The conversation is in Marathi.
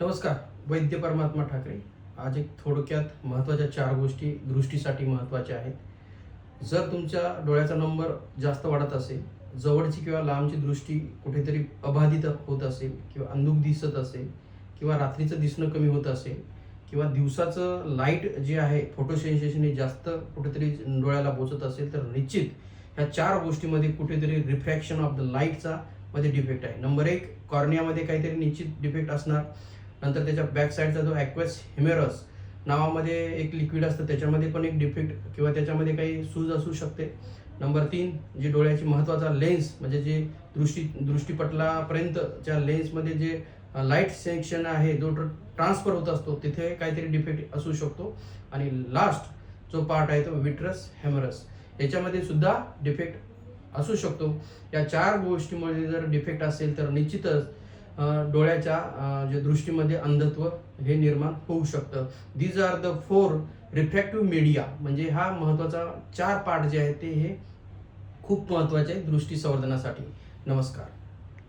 नमस्कार वैद्य परमात्मा ठाकरे. आज एक थोडक्यात महत्त्वाच्या चार गोष्टी दृष्टीसाठी महत्त्वाच्या आहेत. जर तुमच्या डोळ्याचा नंबर जास्त वाढत असेल जवळची किंवा लांबची दृष्टी कुठेतरी अबाधित होत असेल किंवा अंधुक दिसत असेल किंवा रात्रीचं दिसणं कमी होत असेल किंवा दिवसाचं लाइट जे आहे फोटो सेन्सेशन हे जास्त कुठेतरी डोळ्याला पोचत असेल तर निश्चित ह्या चार गोष्टीमध्ये कुठेतरी रिफ्रॅक्शन ऑफ द लाईटचा मध्ये डिफेक्ट आहे. नंबर एक कॉर्नियामध्ये काहीतरी निश्चित डिफेक्ट असणार. नंतर त्याच्या बॅक साईडचा जो ॲक्वेस हिमेरस नावामध्ये एक लिक्विड असतं त्याच्यामध्ये पण एक डिफेक्ट किंवा त्याच्यामध्ये काही सूज असू शकते. नंबर तीन जी डोळ्याची महत्त्वाचा लेन्स म्हणजे जे दृष्टी दृष्टीपटलापर्यंतच्या लेन्समध्ये जे लाइट सेक्शन आहे जो ट्रान्सफर होत असतो तिथे काहीतरी डिफेक्ट असू शकतो. आणि लास्ट जो पार्ट आहे तो विट्रस हेमरस याच्यामध्ये सुद्धा डिफेक्ट असू शकतो. या चार गोष्टीमध्ये जर डिफेक्ट असेल तर निश्चितच डोळ्याच्या जे दृष्टीमध्ये अंधत्व हे निर्माण होऊ शकतं. These are the four refractive media म्हणजे हा महत्त्वाचा चार पार्ट जे आहे ते हे खूप महत्त्वाचे आहे दृष्टी संवर्धनासाठी. नमस्कार.